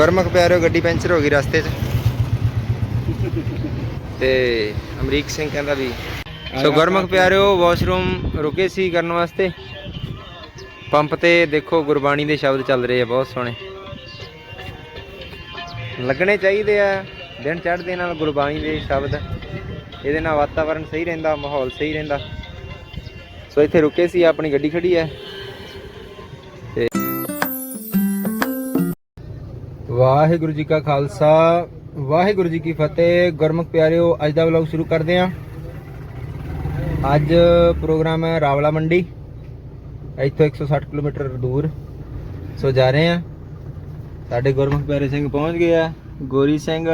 ਗੁਰਮੁਖ ਪਿਆਰਿਓ ਗੱਡੀ ਪੈਂਚਰ ਹੋ ਗਈ ਰਸਤੇ 'ਚ। ਤੇ ਅਮਰੀਕ ਸਿੰਘ ਕਹਿੰਦਾ ਵੀ ਸੋ ਗੁਰਮੁਖ ਪਿਆਰਿਓ ਵਾਸ਼ਰੂਮ ਰੁਕੇ ਸੀ ਕਰਨ ਵਾਸਤੇ। ਪੰਪ ਤੇ ਦੇਖੋ ਗੁਰਬਾਣੀ ਦੇ ਸ਼ਬਦ ਚੱਲ ਰਹੇ ਆ ਬਹੁਤ ਸੋਹਣੇ। ਲੱਗਣੇ ਚਾਹੀਦੇ ਆ ਦਿਨ ਚੜ੍ਹਦੇ ਨਾਲ ਗੁਰਬਾਣੀ ਦੇ ਸ਼ਬਦ। ਇਹਦੇ ਨਾਲ ਵਾਤਾਵਰਣ ਸਹੀ ਰਹਿੰਦਾ ਮਾਹੌਲ ਸਹੀ ਰਹਿੰਦਾ। ਸੋ ਇੱਥੇ ਰੁਕੇ ਸੀ ਆਪਣੀ ਗੱਡੀ ਖੜੀ ਹੈ। ਵਾਹਿਗੁਰੂ ਜੀ ਕਾ ਖਾਲਸਾ ਵਾਹਿਗੁਰੂ ਜੀ ਕੀ ਫਤਿਹ। ਗੁਰਮੁਖ ਪਿਆਰਿਓ ਅੱਜ ਦਾ ਵਲੌਗ ਸ਼ੁਰੂ ਕਰਦੇ ਹਾਂ। ਅੱਜ ਪ੍ਰੋਗਰਾਮ ਹੈ ਰਾਵਲਾ ਮੰਡੀ। ਇੱਥੋਂ 160 ਕਿਲੋਮੀਟਰ ਦੂਰ। ਸੋ ਜਾ ਰਹੇ ਹਾਂ। ਸਾਡੇ ਗੁਰਮੁਖ ਪਿਆਰੇ ਸਿੰਘ ਪਹੁੰਚ ਗਏ ਆ। ਗੋਰੀ ਸਿੰਘ।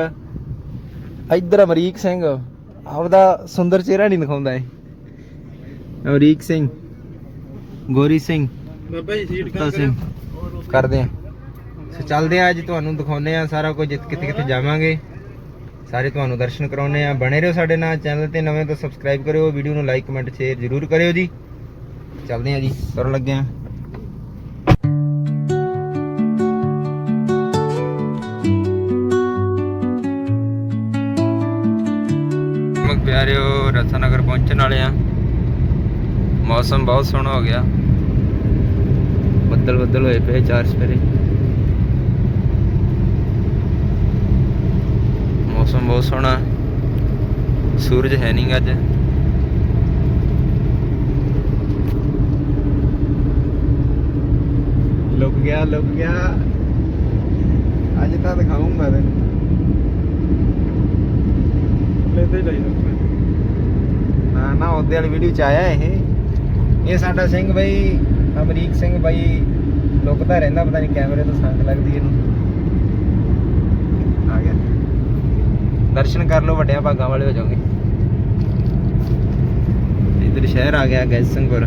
ਇੱਧਰ ਅਮਰੀਕ ਸਿੰਘ। ਆਪਦਾ ਸੁੰਦਰ ਚਿਹਰਾ ਨਹੀਂ ਦਿਖਾਉਂਦਾ ਏ ਅਮਰੀਕ ਸਿੰਘ। ਗੋਰੀ ਸਿੰਘ। ਬਾਬਾ ਜੀ ਸੀਟ ਕਰਦੇ ਆ ਸੋ ਚੱਲਦੇ ਆ ਅੱਜ ਤੁਹਾਨੂੰ ਦਿਖਾਉਨੇ ਆ ਸਾਰਾ ਕੁਝ ਕਿੱਥੇ ਕਿੱਥੇ ਜਾਵਾਂਗੇ। ਸਾਰੇ ਤੁਹਾਨੂੰ ਦਰਸ਼ਨ ਕਰਾਉਨੇ ਆ ਬਣੇ ਰਹੋ ਸਾਡੇ ਨਾਲ ਚੈਨਲ ਤੇ, ਨਵੇਂ ਤਾਂ ਸਬਸਕ੍ਰਾਈਬ ਕਰਿਓ ਵੀਡੀਓ ਨੂੰ ਲਾਈਕ ਕਮੈਂਟ ਸ਼ੇਅਰ ਜ਼ਰੂਰ ਕਰਿਓ ਜੀ। ਚੱਲਦੇ ਆ ਜੀ, ਤੁਰਨ ਲੱਗੇ ਆ ਮਗ ਪਿਆਰਿਓ, ਰਤਨਗਰ ਪਹੁੰਚਣ ਵਾਲੇ ਆ ਮੌਸਮ ਬਹੁਤ ਸੋਹਣਾ ਹੋ ਗਿਆ। ਬੱਦਲ ਬੱਦਲ ਹੋਏ ਪਏ ਚਾਰ ਸਵੇਰੇ ਮੌਸਮ ਬਹੁਤ ਸੋਹਣਾ। ਸੂਰਜ ਹੈ ਨਹੀਂ ਅੱਜ। ਲੁਕ ਗਿਆ ਲੁਕ ਗਿਆ। ਅੱਜ ਤਾਂ ਦਿਖਾਉਂਗਾ ਤੈਨੂੰ। ਲੈਦੇ ਲਈ ਨਾ ਨਾ, ਉਹਦੇ ਵਾਲੀ ਵੀਡੀਓ ਚ ਆਇਆ ਇਹ। ਇਹ ਸਾਡਾ ਸਿੰਘ ਬਈ, ਅਮਰੀਕ ਸਿੰਘ ਬਾਈ, ਲੁਕਦਾ ਰਹਿੰਦਾ, ਪਤਾ ਨਹੀਂ ਕੈਮਰੇ ਤੋਂ ਸੰਗ ਲੱਗਦੀ ਇਹਨੂੰ ਆ ਗਿਆ ਦਰਸ਼ਨ ਕਰ ਲਓ, ਵੱਡਿਆਂ ਭਾਗਾਂ ਵਾਲੇ ਹੋ ਜਾਓਗੇ। ਇਧਰ ਸ਼ਹਿਰ ਆ ਗਿਆ ਗੈਸਨਪੁਰ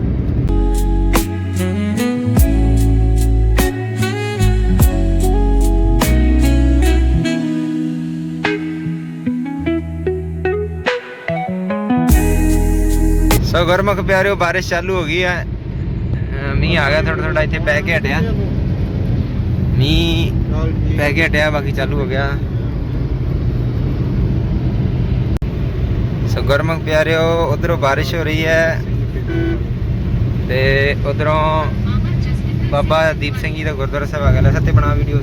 ਸੋ ਗੁਰਮੁਖ ਪਿਆਰਿਓ, ਬਾਰਿਸ਼ ਚਾਲੂ ਹੋ ਗਈ ਹੈ ਅਹ ਮੀਂਹ ਆ ਗਿਆ ਥੋੜਾ ਥੋੜਾ ਇੱਥੇ ਪੈ ਕੇ ਹਟਿਆ। ਮੀਂਹ ਪੈ ਕੇ ਹਟਿਆ, ਬਾਕੀ ਚਾਲੂ ਹੋ ਗਿਆ। ਸੋ ਗੁਰਮੁਖ ਪਿਆਰਿਓ, ਉਧਰੋਂ ਬਾਰਿਸ਼ ਹੋ ਰਹੀ ਹੈ। ਤੇ ਉਧਰੋਂ ਬਾਬਾ ਦੀਪ ਸਿੰਘ ਜੀ ਦਾ ਗੁਰਦੁਆਰਾ ਸਾਹਿਬ ਆ ਗਿਆ। ਸੱਤੇ ਬਣਾ ਵੀਡੀਓ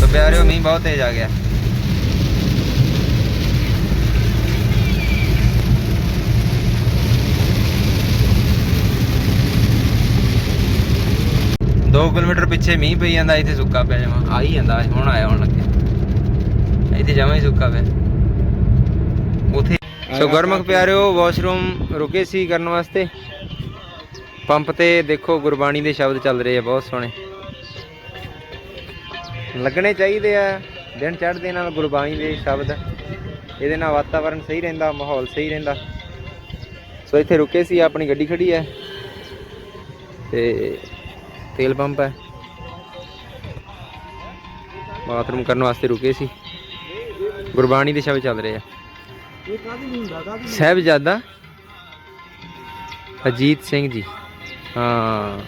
ਸੋ ਪਿਆਰਿਓ, ਮੀਂਹ ਬਹੁਤ ਤੇਜ਼ ਆ ਗਿਆ। ਦੋ ਕਿਲੋਮੀਟਰ ਪਿੱਛੇ ਮੀਂਹ ਪਈ ਜਾਂਦਾ ਇੱਥੇ ਸੁੱਕਾ ਪਿਆ ਜਮਾ। ਆ ਹੀ ਜਾਂਦਾ ਹੁਣ ਆਇਆ ਹੁਣ ਲੱਗਿਆ ਇੱਥੇ ਜਮਾ ਹੀ ਸੁੱਕਾ ਪਿਆ। ਉਥੇ ਸੋ ਗੁਰਮੁਖ ਪਿਆਰਿਓ ਵਾਸ਼ਰੂਮ ਰੁਕੇ ਸੀ ਕਰਨ ਵਾਸਤੇ। ਪੰਪ ਤੇ ਦੇਖੋ ਗੁਰਬਾਣੀ ਦੇ ਸ਼ਬਦ ਚੱਲ ਰਹੇ ਆ ਬਹੁਤ ਸੋਹਣੇ। ਲੱਗਣੇ ਚਾਹੀਦੇ ਆ ਦਿਨ ਚੜ੍ਹਦੇ ਨਾਲ ਗੁਰਬਾਣੀ ਦੇ ਸ਼ਬਦ। ਇਹਦੇ ਨਾਲ ਵਾਤਾਵਰਣ ਸਹੀ ਰਹਿੰਦਾ ਮਾਹੌਲ ਸਹੀ ਰਹਿੰਦਾ। ਸੋ ਇੱਥੇ ਰੁਕੇ ਸੀ ਆਪਣੀ ਗੱਡੀ ਖੜੀ ਹੈ। ਤੇ ਤੇਲ ਪੰਪ ਹੈ। ਬਾਥਰੂਮ ਕਰਨ ਵਾਸਤੇ ਰੁਕੇ ਸੀ। ਗੁਰਬਾਣੀ ਦੇ ਸ਼ਬਦ ਚੱਲ ਰਹੇ ਆ। ਇਹ ਕਾਦੀ ਹੁੰਦਾ ਕਾਦੀ ਸਾਹਿਬਜ਼ਾਦਾ ਅਜੀਤ ਸਿੰਘ ਜੀ। ਹਾਂ।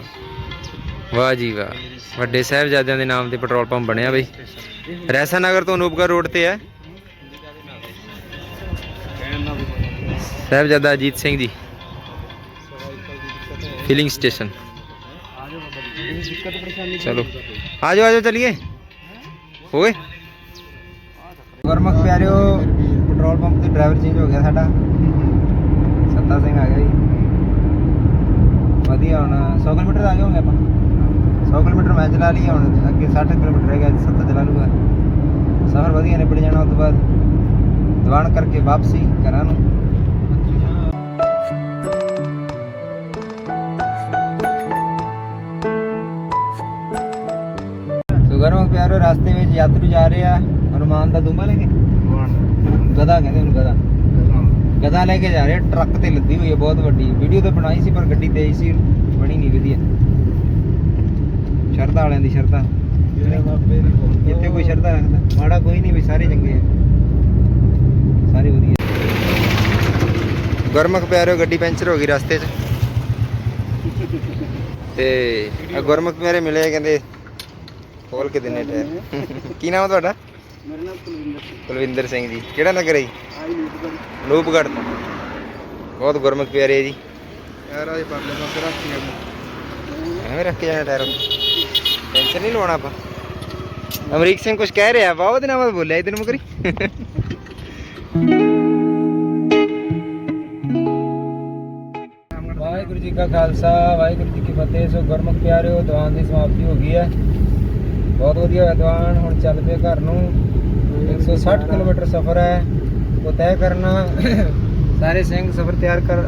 ਵਾਹ ਜੀ ਵਾਹ। ਵੱਡੇ ਸਾਹਿਬਜ਼ਾਦਿਆਂ ਦੇ ਨਾਮ ਤੇ ਪੈਟਰੋਲ ਪੰਪ ਬਣਿਆ ਬਈ। ਰੈਸਾ ਨਗਰ ਤੋਂ ਅਨੂਪਗੜ੍ਹ ਰੋਡ ਤੇ ਹੈ। ਸਾਹਿਬਜ਼ਾਦਾ ਅਜੀਤ ਸਿੰਘ ਜੀ। Filling station. ਦਿੱਕਤ ਪਰੇਸ਼ਾਨੀ ਚਲੋ ਆ ਜਾਓ ਆ ਜਾਓ ਚਲਿਏ ਹੋਏ ਗੁਰਮੁਖ ਪਿਆਰਿਓ ਪੈਟਰੋਲ ਪੰਪ ਤੇ ਡਰਾਈਵਰ ਚੇਂਜ ਹੋ ਗਿਆ ਸਾਡਾ ਸੱਤਾ ਸਿੰਘ ਆ ਗਿਆ ਜੀ ਵਧੀਆ ਹੁਣ 100 ਕਿਲੋਮੀਟਰ ਆ ਗਏ ਹੋਗੇ ਆਪਾਂ 100 ਕਿਲੋਮੀਟਰ ਮੈਂ ਚਲਾ ਲਈ ਹੁਣ ਅੱਗੇ 60 ਕਿਲੋਮੀਟਰ ਰਹਿ ਗਿਆ 70 ਚਲਾ ਲੂਗਾ ਸਫ਼ਰ ਵਧੀਆ ਨਿਬੜ ਜਾਣਾ ਉਸ ਤੋਂ ਬਾਅਦ ਦੀਵਾਨ ਕਰਕੇ ਵਾਪਸੀ ਘਰਾਂ ਨੂੰ ਸੋ ਗੁਰਮੁਖ ਪਿਆਰਿਓ ਰਸਤੇ ਵਿੱਚ ਯਾਤਰੂ ਜਾ ਰਹੇ ਆ। ਹਨੂਮਾਨ ਦਾ ਦੁੰਬਾ ਲੈ ਕੇ? ਗਦਾ ਕਹਿੰਦੇ ਉਹਨੂੰ ਗਦਾ ਗਦਾ ਲੈ ਕੇ ਜਾ ਰਹੇ ਟਰੱਕ ਤੇ ਲੱਦੀ ਹੋਈ ਹੈ ਬਹੁਤ ਵੱਡੀ। ਵੀਡੀਓ ਤਾਂ ਬਣਾਈ ਸੀ ਪਰ ਗੱਡੀ ਤੇਜ਼ ਸੀ ਬਣੀ ਨਹੀਂ ਵਧੀਆ। ਸ਼ਰਧਾ ਵਾਲਿਆਂ ਦੀ ਸ਼ਰਧਾ। ਇੱਥੇ ਕੋਈ ਸ਼ਰਧਾ ਰੱਖਦਾ? ਮਾੜਾ ਕੋਈ ਨਹੀਂ ਵੀ ਸਾਰੇ ਚੰਗੇ ਆ। ਸਾਰੇ ਵਧੀਆ। ਗੁਰਮੁਖ ਪਿਆਰਿਓ ਗੱਡੀ ਪੈਂਚਰ ਹੋ ਗਈ ਰਸਤੇ 'ਚ। ਤੇ ਗੁਰਮੁਖ ਮੇਰੇ ਮਿਲੇ ਕਹਿੰਦੇ ਖੋਲ ਕੇ ਦਿਨੇ ਟਾਇਰ ਕੀ ਨਾਮ ਤੁਹਾਡਾ? ਮੇਰਾ ਨਾਮ ਕੁਲਵਿੰਦਰ ਸਿੰਘ। ਕੁਲਵਿੰਦਰ ਸਿੰਘ ਜੀ। ਕਿਹੜਾ ਨਗਰ ਹੈ ਜੀ? ਆਈ ਨੂਪਗੜ੍ਹ। ਤੋਂ। ਬਹੁਤ ਗੁਰਮੁਖ ਪਿਆਰੇ ਹੈ ਜੀ। ਯਾਰ ਆਏ ਪਰਲੇ ਪਾਸੇ ਰੱਖ ਕੇ ਐਵੇਂ ਰੱਖ ਕੇ ਜਾਣਾ ਟਾਇਰ ਟੈਨਸ਼ਨ ਨਹੀਂ ਲਵਾਉਣਾ ਆਪਾਂ। ਅਮਰੀਕ ਸਿੰਘ ਕੁਝ ਕਹਿ ਰਿਹਾ ਵਾ ਉਹਦੇ ਨਾਲ ਬੋਲਿਆ ਇਧਰ ਮੁਕਰੀ। ਵਾਹਿਗੁਰੂ ਜੀ ਕਾ ਖਾਲਸਾ ਵਾਹਿਗੁਰੂ ਜੀ ਕੀ ਫਤਿਹ। ਸੋ ਗੁਰਮੁਖ ਪਿਆਰਿਓ ਦੀਵਾਨ ਦੀ ਸਮਾਪਤੀ ਹੋ ਗਈ ਹੈ। ਬਹੁਤ ਵਧੀਆ ਹੋਇਆ ਦੀਵਾਨ ਹੁਣ ਚੱਲ ਪਏ ਘਰ ਨੂੰ। 160 ਕਿਲੋਮੀਟਰ ਸਫ਼ਰ ਹੈ। ਉਹ ਤੈਅ ਕਰਨਾ ਸਾਰੇ ਸਿੰਘ ਸਫ਼ਰ ਤਿਆਰ ਕਰ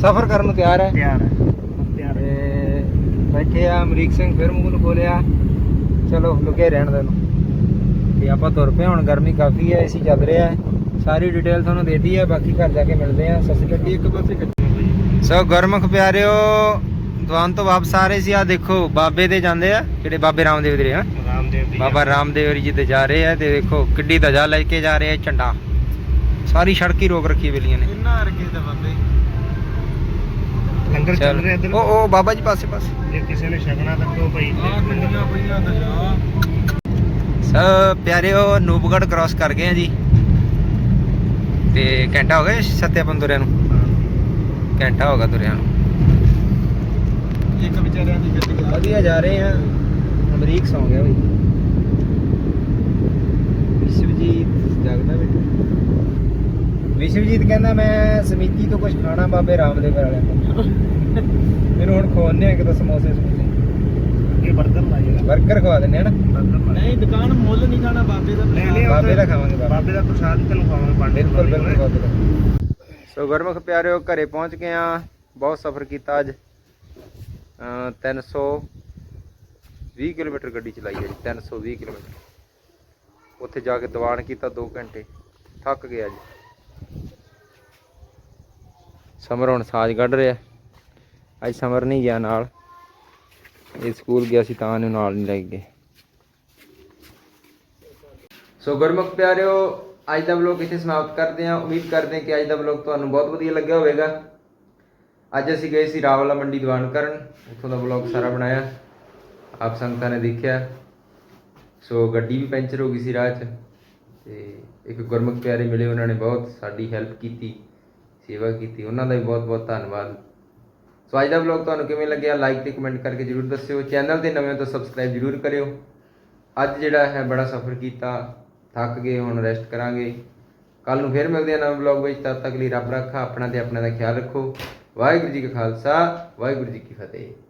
ਸਫ਼ਰ ਕਰਨ ਨੂੰ ਤਿਆਰ ਹੈ। ਪਿਆਰ ਹੈ। ਪਿਆਰ ਤੇ ਬੈਠੇ ਆ ਅਮਰੀਕ ਸਿੰਘ ਫਿਰ ਮੂੰਹ ਨੂੰ ਖੋਲਿਆ। ਚਲੋ ਲੁਕੇ ਰਹਿਣ ਦੇ ਨੂੰ ਤੇ ਆਪਾਂ ਤੁਰ ਪਏ ਹੁਣ ਗਰਮੀ ਕਾਫੀ ਹੈ ਏਸੀ ਚੱਲ ਰਿਹਾ ਹੈ। ਸਾਰੀ ਡਿਟੇਲ ਤੁਹਾਨੂੰ ਦੇਤੀ ਹੈ ਬਾਕੀ ਘਰ ਜਾ ਕੇ ਮਿਲਦੇ ਆ ਸ਼੍ਰੀ ਅਕਾਲ। ਇੱਕ ਪਾਸੇ ਕੱਟਣਾ ਸੋ ਗੁਰਮੁਖ ਪਿਆਰਿਓ ਦੁਆਨ ਤੋਂ ਵਾਪਸ ਆ ਰਹੇ ਸੀ। ਆ ਦੇਖੋ ਬਾਬੇ ਦੇ ਜਾਂਦੇ ਆ ਜਿਹੜੇ ਬਾਬੇ ਰਾਮਦੇਵ ਦੇ ਆ। ਰਾਮਦੇਵ ਦੀ ਬਾਬਾ ਰਾਮਦੇਵ ਜੀ ਤੇ ਜਾ ਰਹੇ ਆ ਤੇ ਦੇਖੋ ਕਿੱਡੀ ਧਜਾ ਲੈ ਕੇ ਜਾ ਰਹੇ ਆ ਝੰਡਾ। ਸਾਰੀ ਸੜਕ ਹੀ ਰੋਕ ਰੱਖੀ ਵੇਲੀਆਂ ਨੇ। ਇੰਨਾ ਰਕੇ ਦਾ ਬਾਬੇ। ਲੰਗਰ ਚੱਲ ਰਿਹਾ ਇੱਧਰ। ਉਹ ਉਹ ਬਾਬਾ ਜੀ ਪਾਸੇ ਪਾਸੇ। ਜੇ ਕਿਸੇ ਨੇ ਛਕਣਾ ਤਾਂ ਕੋ ਭਾਈ ਆ ਗੱਡੀਆਂ ਪਈਆਂ ਤਾਂ ਜਾ। ਸੋ ਪਿਆਰਿਓ ਨੂਪਗੜ ਕ੍ਰਾਸ ਕਰ ਗਏ ਆ ਜੀ। ਤੇ ਘੰਟਾ ਹੋ ਗਿਆ ਸੱਤਿਆਪਨ ਤੁਰਿਆਂ ਨੂੰ। ਘੰਟਾ ਹੋ ਗਿਆ ਤੁਰਿਆਂ ਨੂੰ। ਇੱਕ ਵਿਚਾਰਿਆਂ ਦੀ ਗੱਡੀ ਵਧੀਆ ਜਾ ਰਹੇ ਆ। ਅਮਰੀਕ ਸੌਂ ਗਿਆ ਬਈ। ਵਿਸ਼ਵਜੀਤ ਜਾਗਦਾ ਬੇਟਾ ਵਿਸ਼ਵਜੀਤ ਕਹਿੰਦਾ ਮੈਂ ਸਮੀਤੀ ਤੋਂ ਕੁਝ ਖਾਣਾ ਬਾਬੇ ਰਾਮਦੇਵ ਵਾਲਿਆਂ ਤੋਂ ਮੈਨੂੰ ਹੁਣ ਖਵਾਉਂਦੇ ਆ ਕਿਤੇ ਸਮੋਸੇ ਸਮੋਸੇ। ਅੱਗੇ 버ਗਰ ਲਾਏਗਾ 버ਗਰ ਖਵਾ ਦਿੰਦੇ ਹਨ ਨਹੀਂ ਦੁਕਾਨ ਮੁੱਲ ਨਹੀਂ ਖਾਣਾ ਬਾਬੇ ਦਾ ਬਾਬੇ ਦਾ ਖਾਵਾਂਗੇ ਬਾਬੇ। ਦਾ ਪ੍ਰਸ਼ਾਦ ਤੈਨੂੰ ਖਵਾਵਾਂਗੇ ਪਾਂਡੇ ਬਿਲਕੁਲ ਬਿਲਕੁਲ ਸੋ ਗੁਰਮੁਖ ਪਿਆਰਿਓ ਘਰੇ ਪਹੁੰਚ ਗਏ ਆ ਬਹੁਤ ਸਫ਼ਰ ਕੀਤਾ ਅੱਜ। 300 ਵੀਹ ਕਿਲੋਮੀਟਰ ਗੱਡੀ ਚਲਾਈ ਹੈ ਜੀ 320 ਕਿਲੋਮੀਟਰ। ਉੱਥੇ ਜਾ ਕੇ ਦੀਵਾਨ ਕੀਤਾ ਦੋ ਘੰਟੇ, ਥੱਕ ਗਿਆ ਜੀ। ਸਮਰ ਹੁਣ ਸਾਜ ਕੱਢ ਰਿਹਾ। ਅੱਜ ਸਮਰ ਨਹੀਂ ਗਿਆ ਨਾਲ। ਇਹ ਸਕੂਲ ਗਿਆ ਸੀ ਤਾਂ ਇਹਨੂੰ ਨਾਲ ਨਹੀਂ ਲੈ ਗਏ। ਸੋ ਗੁਰਮੁਖ ਪਿਆਰਿਓ, ਅੱਜ ਦਾ ਵਲੌਗ ਇੱਥੇ ਸਮਾਪਤ ਕਰਦੇ ਹਾਂ। ਉਮੀਦ ਕਰਦੇ ਹਾਂ ਕਿ ਅੱਜ ਦਾ ਵਲੌਗ ਤੁਹਾਨੂੰ ਬਹੁਤ ਵਧੀਆ ਲੱਗਿਆ ਹੋਵੇਗਾ। ਅੱਜ ਅਸੀਂ ਗਏ ਸੀ ਰਾਵਲਾ ਮੰਡੀ ਦੀਵਾਨ ਕਰਨ। ਉੱਥੋਂ ਦਾ ਵਲੌਗ ਸਾਰਾ ਬਣਾਇਆ। ਆਪ ਸੰਗਤਾਂ ਨੇ ਦੇਖਿਆ। ਸੋ ਗੱਡੀ ਵੀ ਪੈਂਚਰ ਹੋ ਗਈ ਸੀ ਰਾਹ 'ਚ ਤੇ ਇੱਕ ਗੁਰਮੁਖ ਪਿਆਰੇ ਮਿਲੇ, ਉਹਨਾਂ ਨੇ ਬਹੁਤ ਸਾਡੀ ਹੈਲਪ ਕੀਤੀ, ਸੇਵਾ ਕੀਤੀ, ਉਹਨਾਂ ਦਾ ਵੀ ਬਹੁਤ ਬਹੁਤ ਧੰਨਵਾਦ। ਸੋ ਅੱਜ ਦਾ ਵਲੋਗ ਤੁਹਾਨੂੰ ਕਿਵੇਂ ਲੱਗਿਆ? ਲਾਈਕ ਤੇ ਕਮੈਂਟ ਕਰਕੇ ਜਰੂਰ ਦੱਸਿਓ। ਚੈਨਲ ਤੇ ਨਵੇਂ ਹੋ ਤਾਂ ਸਬਸਕ੍ਰਾਈਬ ਜਰੂਰ ਕਰਿਓ। ਅੱਜ ਜਿਹੜਾ ਹੈ ਬੜਾ ਸਫ਼ਰ ਕੀਤਾ, ਥੱਕ ਗਏ, ਹੁਣ ਰੈਸਟ ਕਰਾਂਗੇ। ਕੱਲ ਨੂੰ ਫੇਰ ਮਿਲਦੇ ਹਾਂ ਨਵੇਂ ਵਲੌਗ ਵਿੱਚ। ਤਦ ਤੱਕ ਲਈ ਰੱਬ ਰੱਖਾ, ਆਪਣਾ ਤੇ ਆਪਣਾ ਦਾ ਖਿਆਲ ਰੱਖੋ। ਵਾਹਿਗੁਰੂ ਜੀ ਕਾ ਖਾਲਸਾ, ਵਾਹਿਗੁਰੂ ਜੀ ਕੀ ਫਤਿਹ।